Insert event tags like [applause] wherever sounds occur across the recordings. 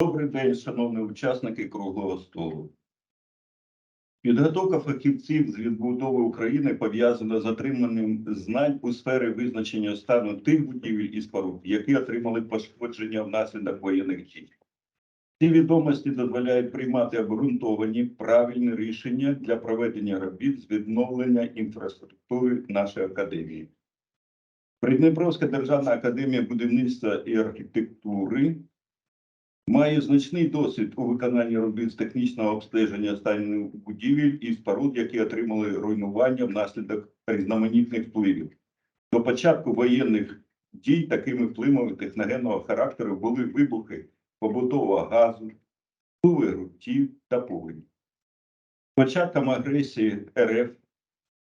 Добрий день, шановні учасники круглого столу. Підготовка фахівців з відбудови України пов'язана з отриманням знань у сфері визначення стану тих будівель і споруд, які отримали пошкодження внаслідок воєнних дій. Ці відомості дозволяють приймати обґрунтовані правильні рішення для проведення робіт з відновлення інфраструктури нашої академії. Придніпровська державна академія будівництва і архітектури має значний досвід у виконанні робіт з технічного обстеження стану будівель і споруд, які отримали руйнування внаслідок різноманітних впливів. До початку воєнних дій такими впливами техногенного характеру були вибухи побутового газу, впливи ґрунтів та повені. Початком агресії РФ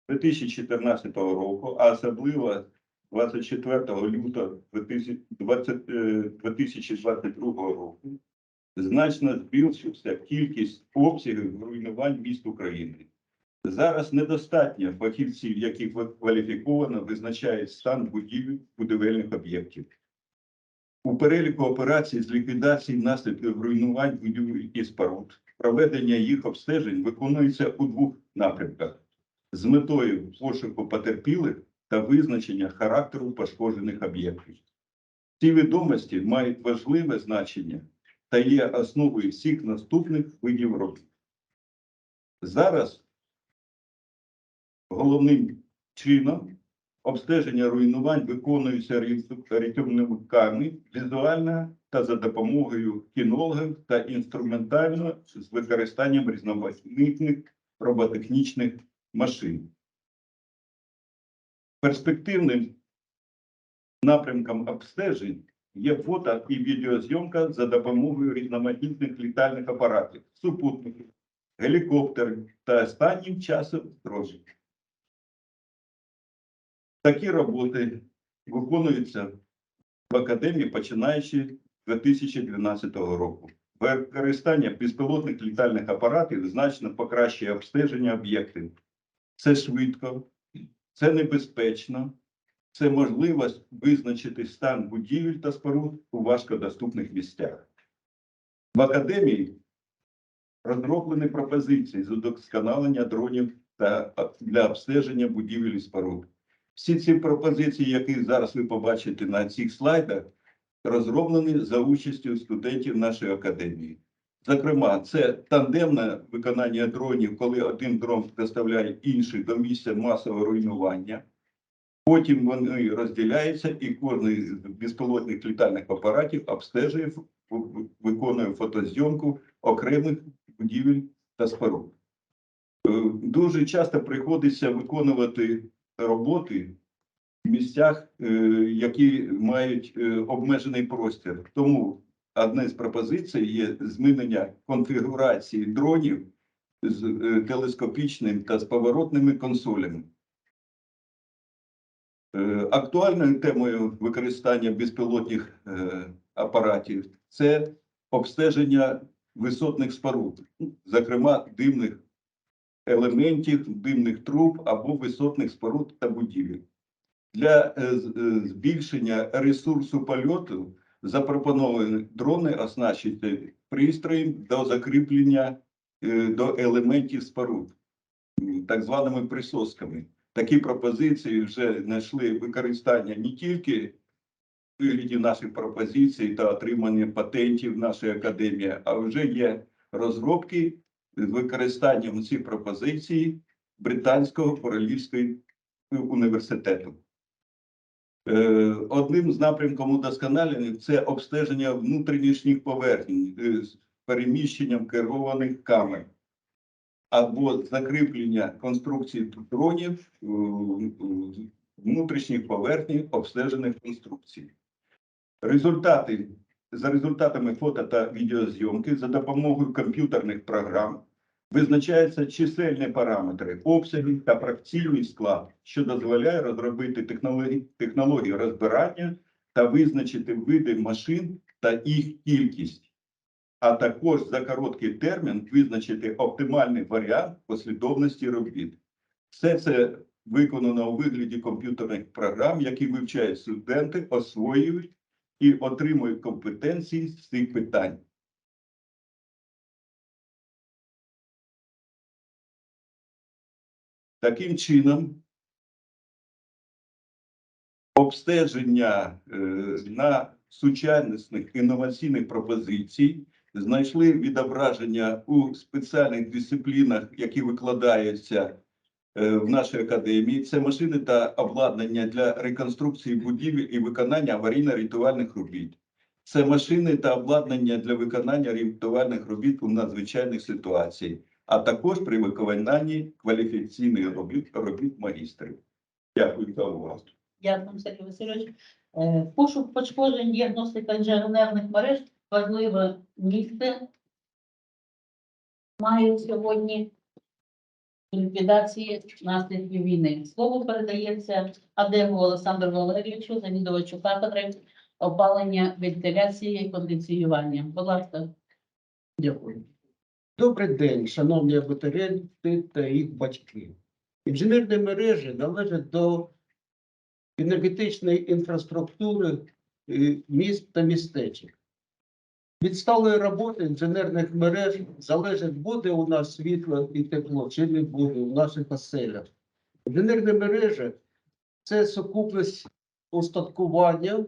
2014 року, а особливо 24 лютого 2020, е, 2022 року значно збільшився кількість обсягів руйнувань міст України. Зараз недостатньо фахівців, які кваліфіковано визначають стан будівель будівельних об'єктів. У переліку операцій з ліквідації наслідків руйнувань будівель і споруд проведення їх обстежень виконується у двох напрямках з метою пошуку потерпілих та визначення характеру пошкоджених об'єктів. Ці відомості мають важливе значення та є основою всіх наступних видів робіт. Зараз головним чином обстеження руйнувань виконується рятівниками візуально та за допомогою кінологів та інструментально з використанням різноманітних роботехнічних машин. Перспективним напрямком обстежень є фото і відеозйомка за допомогою різноманітних літальних апаратів, супутників, гелікоптерів та останнім часом дрожжів. Такі роботи виконуються в академії, починаючи з 2012 року. Використання безпілотних літальних апаратів значно покращує обстеження об'єктів. Це швидко, це небезпечно, це можливість визначити стан будівель та споруд у важкодоступних місцях. В академії розроблені пропозиції з удосконалення дронів та для обстеження будівель і споруд. Всі ці пропозиції, які зараз ви побачите на цих слайдах, розроблені за участю студентів нашої академії. Зокрема, це тандемне виконання дронів, коли один дрон доставляє інший до місця масового руйнування. Потім вони розділяються, і кожен з безпілотних літальних апаратів обстежує, виконує фотозйомку окремих будівель та споруд. Е, Дуже часто приходиться виконувати роботи в місцях, е, які мають е, обмежений простір. Тому одна з пропозицій є змінення конфігурації дронів з е, телескопічним та з поворотними консолями. Е, Актуальною темою використання безпілотних е, апаратів це обстеження висотних споруд, зокрема димних елементів, димних труб або висотних споруд та будівель. Для збільшення ресурсу польоту запропоновані дрони оснащити пристроєм до закріплення е, до елементів споруд, так званими присосками. Такі пропозиції вже знайшли використання не тільки в вигляді наших пропозицій та отримання патентів нашої академії, а вже є розробки з використанням цих пропозицій Британського королівського університету. Е, Одним з напрямків удосконалення це обстеження внутрішніх поверхень е, з переміщенням керованих камер або закріплення конструкцій дронів е, внутрішніх поверхні обстежених конструкцій. Результати за результатами фото та відеозйомки за допомогою комп'ютерних програм визначаються чисельні параметри, обсяги та фракційний склад, що дозволяє розробити технології, технології розбирання та визначити види машин та їх кількість, а також за короткий термін визначити оптимальний варіант послідовності робіт. Все це виконано у вигляді комп'ютерних програм, які вивчають студенти, освоюють і отримують компетенції з цих питань. Таким чином, обстеження е, на сучасних інноваційних пропозицій знайшли відображення у спеціальних дисциплінах, які викладаються е, в нашій академії. Це машини та обладнання для реконструкції будівель і виконання аварійно-рятувальних робіт. Це машини та обладнання для виконання рятувальних робіт у надзвичайних ситуаціях, а також при виконанні кваліфікаційних робіт, робіт магістрів. Дякую за увагу. Дякую, Сергій Васильович. Е, Пошук пошкоджень, діагностика інженерних мереж важливе місце. Має сьогодні ліквідації наслідків війни. Слово передається Адегу Олександру Валерійовичу, завідувачу кафедри опалення, вентиляції і кондиціювання. Будь ласка. Дякую. Добрий день, шановні абітурієнти та їх батьки. Інженерні мережі належать до енергетичної інфраструктури е, міст та містечок. Від сталої роботи інженерних мереж залежить, буде у нас світло і тепло, чи не буде у наших оселях. Інженерні мережі це сукупність устаткування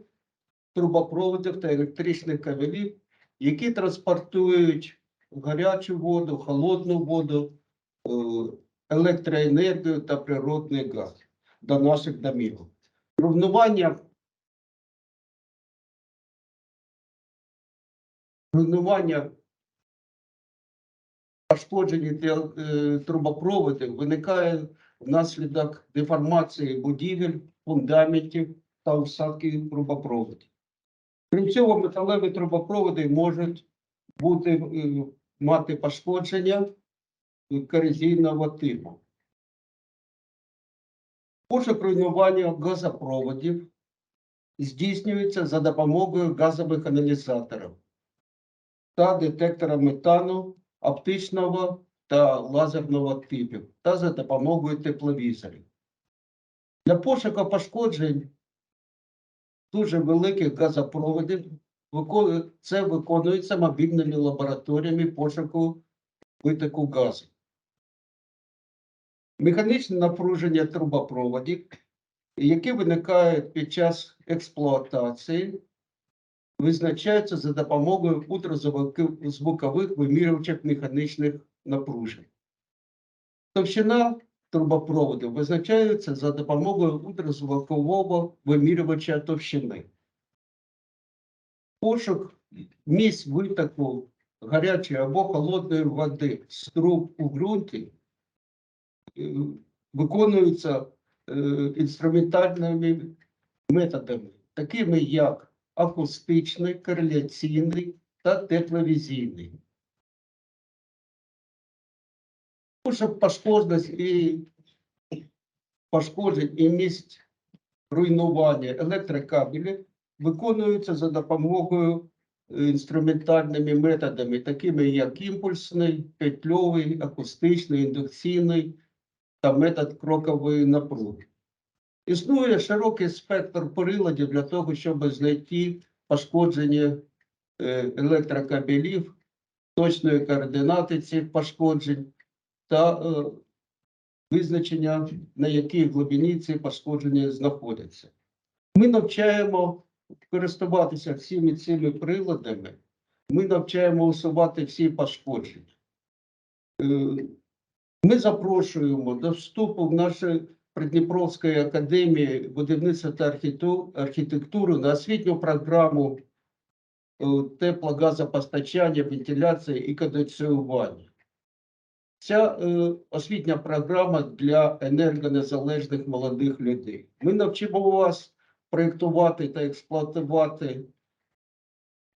трубопроводів та електричних кабелів, які транспортують гарячу воду, холодну воду, е, електроенергію та природний газ до наших домів. Руйнування руйнування пошкоджені е, трубопроводів виникає внаслідок деформації будівель, фундаментів та усадки трубопроводів. Крім цього, металеві трубопроводи можуть бути е, мати пошкодження корозійного типу. Пошук руйнування газопроводів здійснюється за допомогою газових аналізаторів та детектора метану оптичного та лазерного типів та за допомогою тепловізорів. Для пошуку пошкоджень дуже великих газопроводів це виконується мобільними лабораторіями пошуку витоку газу. Механічне напруження трубопроводів, які виникають під час експлуатації, визначаються за допомогою ультразвукових вимірювачів механічних напружень. Товщина трубопроводів визначається за допомогою ультразвукового вимірювача товщини. Пошук місць витоку гарячої або холодної води з труб у ґрунті е, виконується е, інструментальними методами, такими як акустичний, кореляційний та тепловізійний. Пошук пошкоджень і пошкоджень і місць руйнування електрокабелів виконуються за допомогою е, інструментальними методами, такими як імпульсний, петльовий, акустичний, індукційний та метод крокової напруги. Існує широкий спектр приладів для того, щоб знайти пошкодження е, електрокабелів, точної координати цих пошкоджень та е, визначення, на якій глибині ці пошкодження знаходяться. Ми навчаємо користуватися всіми цими приладами, ми навчаємо усувати всі пошкодження. Е, Ми запрошуємо до вступу в нашу Придніпровської академії будівництва та архітектури на освітню програму е, теплогазопостачання, вентиляції і кондиціювання. Ця е, освітня програма для енергонезалежних молодих людей. Ми навчимо вас проєктувати та експлуатувати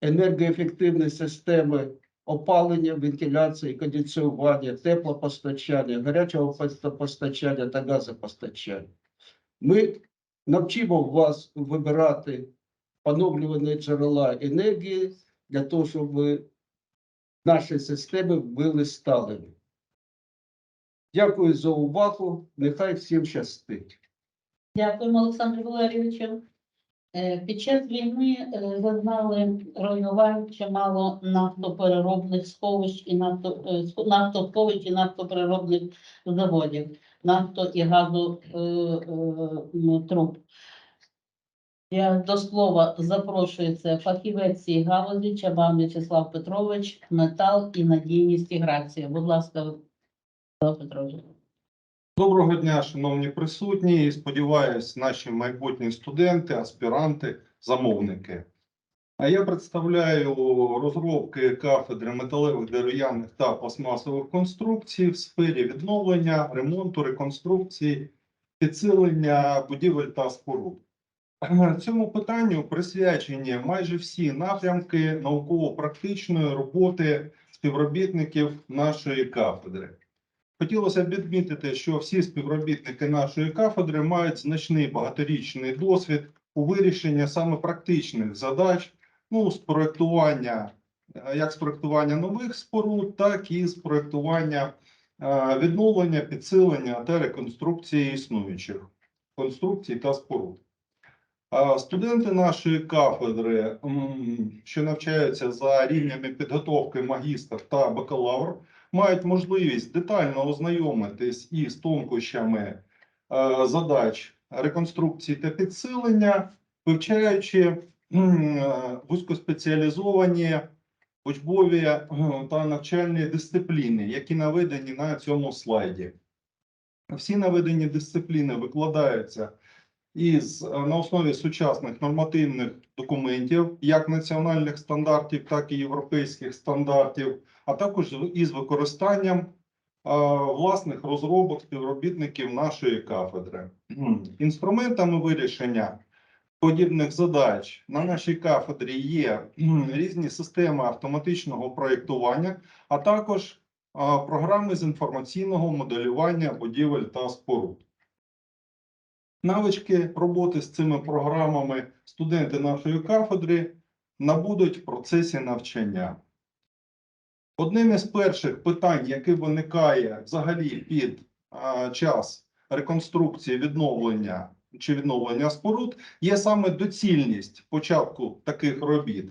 енергоефективні системи опалення, вентиляції, кондиціювання, теплопостачання, гарячого постачання та газопостачання. Ми навчимо вас вибирати поновлювані джерела енергії для того, щоб наші системи були сталими. Дякую за увагу. Нехай всім щастить. Дякуємо, Олександру Валерійовичу. Е, Під час війни е, зазнали руйнувань чимало нафтопереробних сховищ і нафто, е, нафтосховищ і нафтопереробних заводів, нафто і газу е, е, труб. Я до слова запрошується фахівець цієї галузі Чабан В'ячеслав Петрович, метал і надійність і грація. Будь ласка, Петрович. Доброго дня, шановні присутні. І Сподіваюсь, наші майбутні студенти, аспіранти, замовники. А я представляю розробки кафедри металевих дерев'яних та пластмасових конструкцій в сфері відновлення, ремонту, реконструкції, підсилення будівель та споруд. Цьому питанню присвячені майже всі напрямки науково-практичної роботи співробітників нашої кафедри. Хотілося б відмітити, що всі співробітники нашої кафедри мають значний багаторічний досвід у вирішенні саме практичних задач, ну, з проектування, е, як з проектування нових споруд, так і з проектування е, відновлення, підсилення та реконструкції існуючих конструкцій та споруд. Студенти нашої кафедри, що навчаються за рівнями підготовки магістр та бакалавр, мають можливість детально ознайомитись із тонкощами е, задач реконструкції та підсилення, вивчаючи е, вузькоспеціалізовані учбові е, та навчальні дисципліни, які наведені на цьому слайді. Всі наведені дисципліни викладаються із е, на основі сучасних нормативних документів, як національних стандартів, так і європейських стандартів, а також із використанням е, власних розробок співробітників нашої кафедри. [clears throat] Інструментами вирішення подібних задач на нашій кафедрі є [clears throat] різні системи автоматичного проєктування, а також е, програми з інформаційного моделювання будівель та споруд. Навички роботи з цими програмами студенти нашої кафедри набудуть в процесі навчання. Одним із перших питань, яке виникає взагалі під а, час реконструкції відновлення чи відновлення споруд, є саме доцільність початку таких робіт.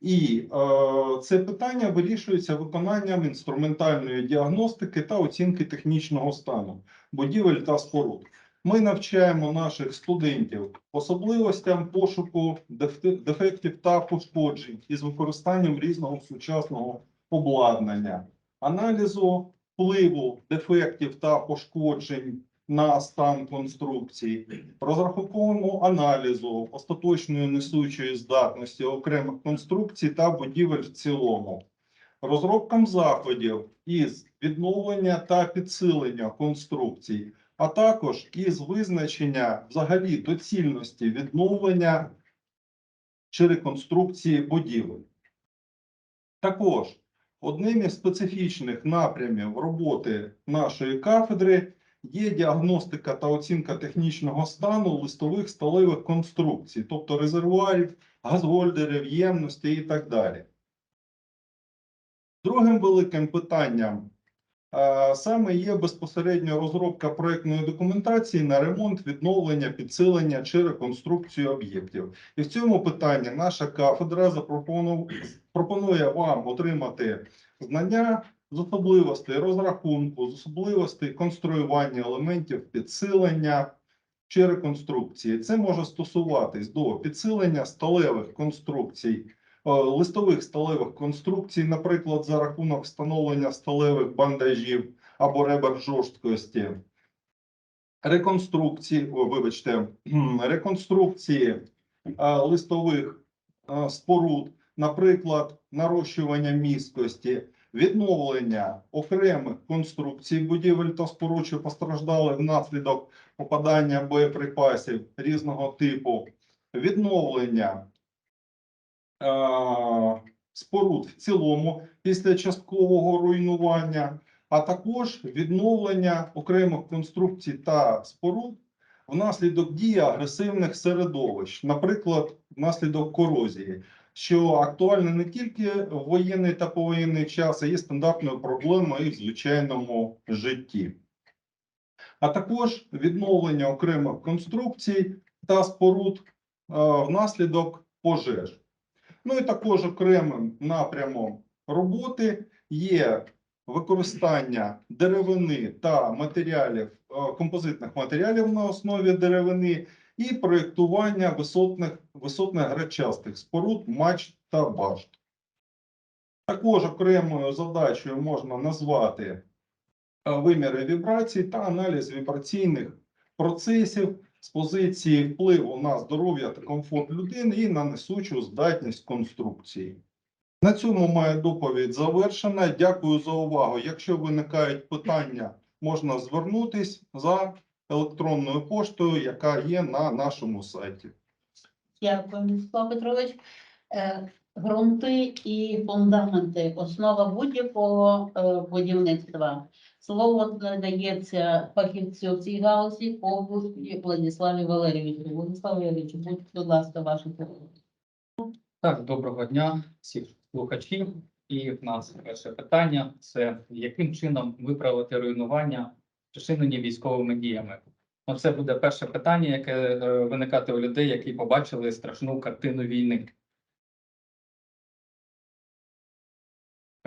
І е, це питання вирішується виконанням інструментальної діагностики та оцінки технічного стану будівель та споруд. Ми навчаємо наших студентів особливостям пошуку дефектів та пошкоджень із використанням різного сучасного обладнання, аналізу впливу дефектів та пошкоджень на стан конструкції, розрахунковому аналізу остаточної несучої здатності окремих конструкцій та будівель в цілому, розробкам заходів із відновлення та підсилення конструкцій, а також із визначення взагалі доцільності відновлення чи реконструкції будівель. Також одним із специфічних напрямів роботи нашої кафедри є діагностика та оцінка технічного стану листових сталевих конструкцій, тобто резервуарів, газгольдерів, ємності і так далі. Другим великим питанням саме є безпосередньо розробка проектної документації на ремонт, відновлення, підсилення чи реконструкцію об'єктів. І в цьому питанні наша кафедра пропонує вам отримати знання з особливостей розрахунку, з особливостей конструювання елементів підсилення чи реконструкції. Це може стосуватись до підсилення сталевих конструкцій, листових сталевих конструкцій, наприклад, за рахунок встановлення сталевих бандажів або ребер жорсткості. Реконструкції, вибачте, [clears throat] реконструкції е, листових е, споруд, наприклад, нарощування міськості, відновлення окремих конструкцій будівель та споруд, постраждали внаслідок попадання боєприпасів різного типу, відновлення е, споруд в цілому після часткового руйнування, а також відновлення окремих конструкцій та споруд внаслідок дії агресивних середовищ, наприклад, внаслідок корозії, що актуально не тільки в воєнний та повоєнний час, а є стандартною проблемою в звичайному житті. А також відновлення окремих конструкцій та споруд внаслідок пожеж. Ну і також окремим напрямом роботи є використання деревини та матеріалів, е, композитних матеріалів на основі деревини і проєктування висотних, висотних гречастих споруд, мачт та башт. Також окремою задачею можна назвати е, виміри вібрацій та аналіз вібраційних процесів з позиції впливу на здоров'я та комфорт людини і на несучу здатність конструкції. На цьому моя доповідь завершена. Дякую за увагу. Якщо виникають питання, можна звернутись за електронною поштою, яка є на нашому сайті. Дякую, Микола Петрович. Ґрунти і фундаменти основа будь-якого е, будівництва. Слово надається фахівцю в цій галузі Побуті Владиславі Валерійовичу. Владислав Валерійович, будь, ласка, ваше слово. Так, доброго дня всіх слухачів. І в нас перше питання: це яким чином виправити руйнування, спричинені військовими діями? Ну, це буде перше питання, яке е, виникати у людей, які побачили страшну картину війни.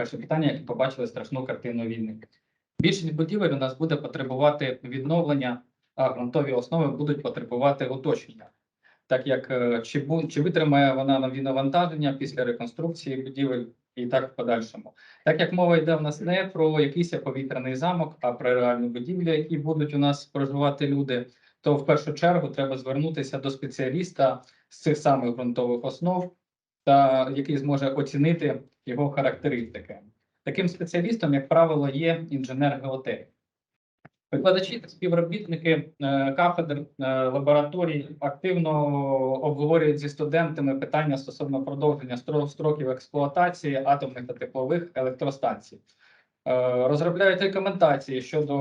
Перше питання, які побачили страшну картину війни. Більшість будівель у нас буде потребувати відновлення, а ґрунтові основи будуть потребувати уточнення так як е, чи, чи витримає вона нові навантаження після реконструкції будівель і так в подальшому. Так як мова йде в нас не про якийсь повітряний замок, а про реальні будівлі, які будуть у нас проживати люди, то в першу чергу треба звернутися до спеціаліста з цих самих ґрунтових основ, та який зможе оцінити його характеристики. Таким спеціалістом, як правило, є інженер геотерії. Викладачі та співробітники е, кафедр е, лабораторій активно обговорюють зі студентами питання стосовно продовження стро- строків експлуатації атомних та теплових електростанцій. Е, Розробляють рекомендації щодо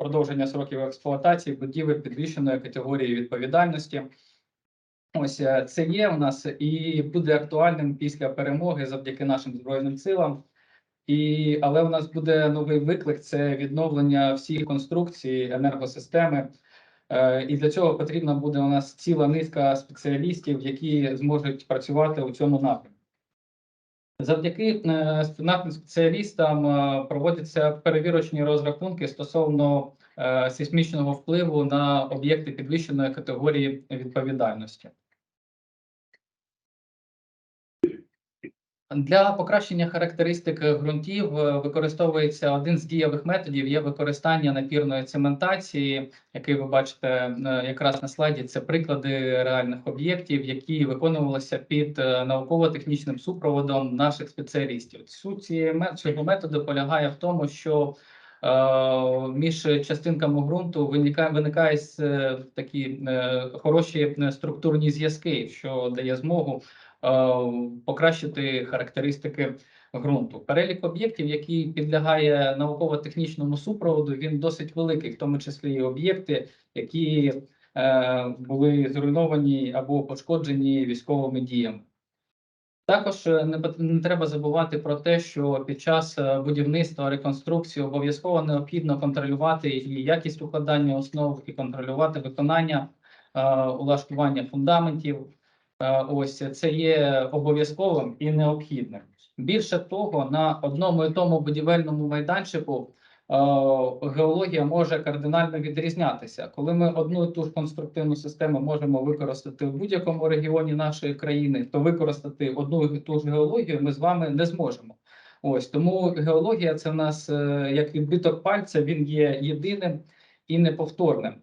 продовження сроків експлуатації будівель підвищеної категорії відповідальності. Ось е, це є у нас і буде актуальним після перемоги завдяки нашим збройним силам. І, але у нас буде новий виклик: це відновлення всіх конструкцій енергосистеми. Е, і для цього потрібна буде у нас ціла низка спеціалістів, які зможуть працювати у цьому напрямку. Завдяки е, нашим спеціалістам проводяться перевірочні розрахунки стосовно сейсмічного впливу на об'єкти підвищеної категорії відповідальності. Для покращення характеристик ґрунтів е, використовується один з дієвих методів є використання напірної цементації, який ви бачите е, якраз на слайді. Це приклади реальних об'єктів, які виконувалися під е, науково-технічним супроводом наших спеціалістів. Суть цього методу полягає в тому, що між частинками ґрунту виникає виникають е, такі хороші структурні зв'язки, що дає змогу покращити характеристики ґрунту. Перелік об'єктів, який підлягає науково-технічному супроводу, він досить великий, в тому числі і об'єкти, які е, були зруйновані або пошкоджені військовими діями. Також е, не, треба забувати про те, що під час е, будівництва реконструкції обов'язково необхідно контролювати і якість укладання основ, і контролювати виконання е, улаштування фундаментів. Е, Ось це є обов'язковим і необхідним. Більше того, на одному і тому будівельному майданчику е, геологія може кардинально відрізнятися. Коли ми одну і ту ж конструктивну систему можемо використати в будь-якому регіоні нашої країни, то використати одну і ту ж геологію ми з вами не зможемо. Ось тому геологія це в нас е, як відбиток пальця, він є єдиним і неповторним.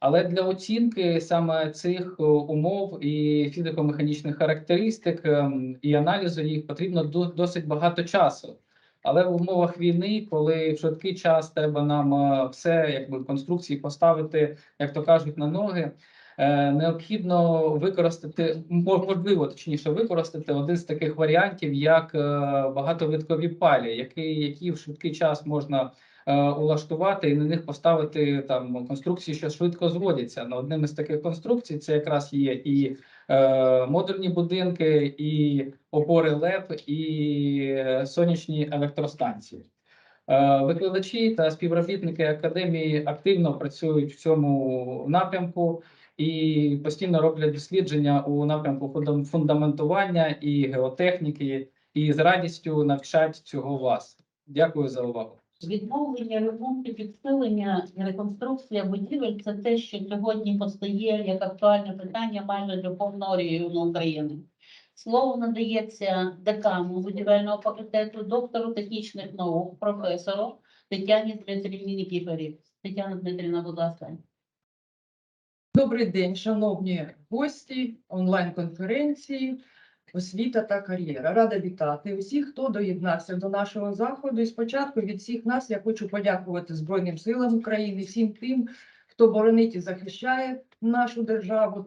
Але для оцінки саме цих е, умов і фізико-механічних характеристик ем, і аналізу їх потрібно до- досить багато часу. Але в умовах війни, коли в швидкий час треба нам е, все якби конструкції поставити, як то кажуть, на ноги. е, Необхідно використати можливо, точніше, використати один з таких варіантів, як багатовиткові палі, які, які в швидкий час можна улаштувати і на них поставити там конструкції, що швидко зводяться. На одним із таких конструкцій це якраз є і е, модульні будинки, і опори ЛЕП, і е, сонячні електростанції. Е, Викладачі та співробітники академії активно працюють в цьому напрямку. і постійно роблять дослідження у напрямку фундаментування і геотехніки, і з радістю навчать цього вас. Дякую за увагу. Відновлення, ремонт підсилення і реконструкція будівель це те, що сьогодні постає як актуальне питання майже для повного регіону України. Слово надається декану будівельного факультету, доктору технічних наук, професору Тетяні Дмитрівні Нікіфорі. Тетяна Дмитрівна, будь ласка. Добрий день, шановні гості онлайн-конференції Освіта та кар'єра. Рада вітати усіх, хто доєднався до нашого заходу. І спочатку від всіх нас я хочу подякувати Збройним силам України, всім тим, хто боронить і захищає нашу державу,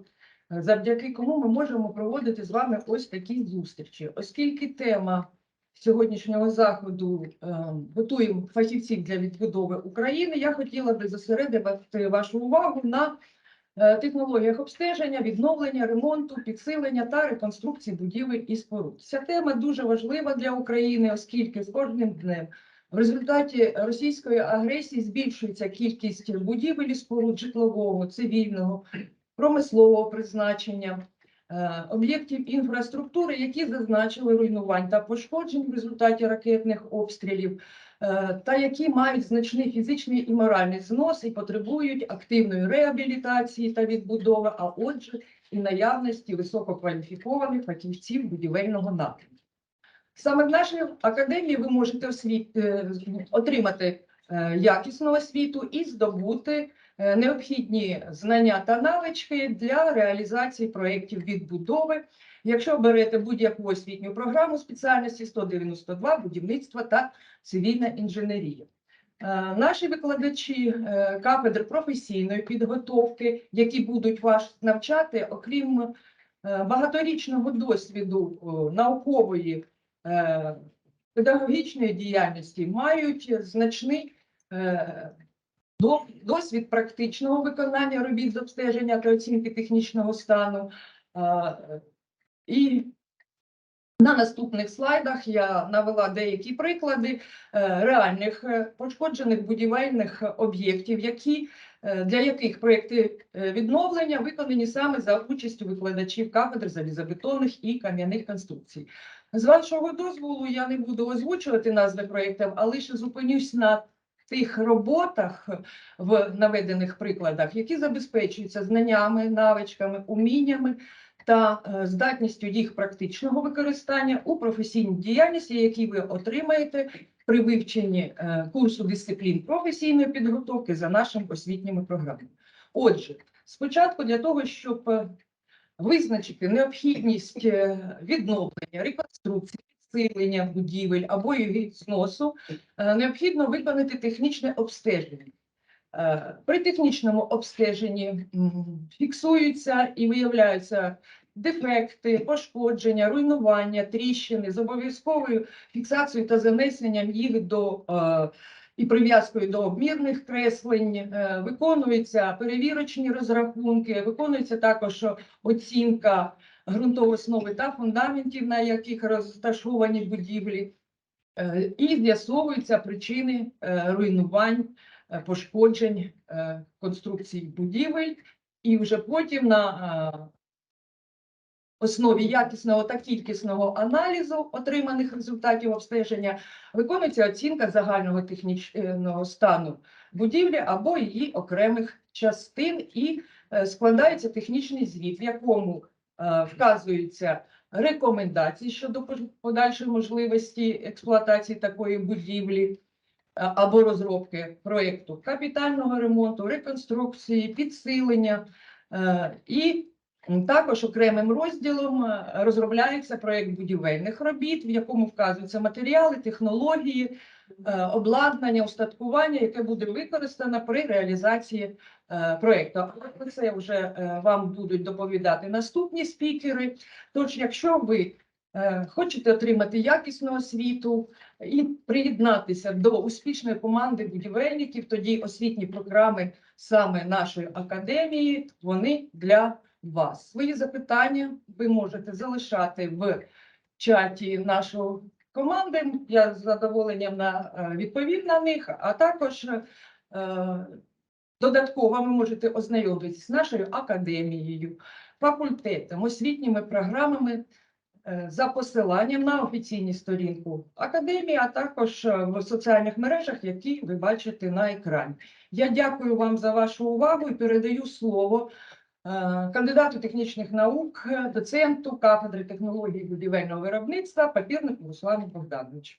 завдяки кому ми можемо проводити з вами ось такі зустрічі, оскільки тема. Сьогоднішнього заходу е, готуємо фахівців для відбудови України. Я хотіла би зосередити вашу увагу на технологіях обстеження, відновлення, ремонту, підсилення та реконструкції будівель і споруд. Ця тема дуже важлива для України, оскільки з кожним днем в результаті російської агресії збільшується кількість будівель і споруд житлового, цивільного, промислового призначення. е, Об'єктів інфраструктури, які зазначили руйнувань та пошкоджень в результаті ракетних обстрілів, е, та які мають значний фізичний і моральний знос і потребують активної реабілітації та відбудови, а отже, і наявності висококваліфікованих фахівців будівельного напрямку. Саме в нашій академії ви можете освіт... е, отримати е, якісну освіту і здобути е, необхідні знання та навички для реалізації проєктів відбудови, якщо оберете будь-яку освітню програму спеціальності 192 будівництва та цивільна інженерія. Е, Наші викладачі е, кафедр професійної підготовки, які будуть вас навчати, окрім е, багаторічного досвіду наукової педагогічної діяльності, мають значний досвід практичного виконання робіт з обстеження та оцінки технічного стану. І на наступних слайдах я навела деякі приклади е, реальних е, пошкоджених будівельних об'єктів, які е, для яких проекти е, відновлення виконані саме за участю викладачів кафедр залізобетонних і кам'яних конструкцій. З вашого дозволу я не буду озвучувати назви проєктів, а лише зупинюсь на тих роботах в наведених прикладах, які забезпечуються знаннями, навичками, уміннями та е, здатністю їх практичного використання у професійній діяльності, які ви отримаєте при вивченні е, курсу дисциплін професійної підготовки за нашими освітніми програмами. Отже, спочатку для того, щоб е, визначити необхідність відновлення, реконструкції, підсилення будівель або її зносу, необхідно виконати технічне обстеження. Е, При технічному обстеженні фіксуються і виявляються дефекти, пошкодження, руйнування, тріщини з обов'язковою фіксацією та занесенням їх до е, і прив'язкою до обмірних креслень, е, виконуються перевірочні розрахунки, виконується також оцінка ґрунтової основи та фундаментів, на яких розташовані будівлі, і з'ясовуються причини руйнувань пошкоджень е, конструкцій будівель, і вже потім на е, основі якісного та кількісного аналізу отриманих результатів обстеження виконується оцінка загального технічного стану будівлі або її окремих частин, і е, складається технічний звіт, в якому е, вказуються рекомендації щодо подальшої можливості експлуатації такої будівлі або розробки проєкту капітального ремонту, реконструкції, підсилення е, і також окремим розділом е, розробляється проєкт будівельних робіт, в якому вказуються матеріали, технології, е, обладнання, устаткування, яке буде використано при реалізації е, проєкту. Про це вже е, вам будуть доповідати наступні спікери. Тож, якщо ви е, хочете отримати якісну освіту і приєднатися до успішної команди будівельників, тоді освітні програми саме нашої академії, вони для вас. Свої запитання ви можете залишати в чаті нашої команди. Я з задоволенням на, е, відповім на них, а також е, Додатково ви можете ознайомитися з нашою академією, факультетом, освітніми програмами е, за посиланням на офіційну сторінку академії, а також е, в соціальних мережах, які ви бачите на екрані. Я дякую вам за вашу увагу і передаю слово е, кандидату технічних наук, е, доценту кафедри технології будівельного виробництва Папірнику Руслану Богдановичу.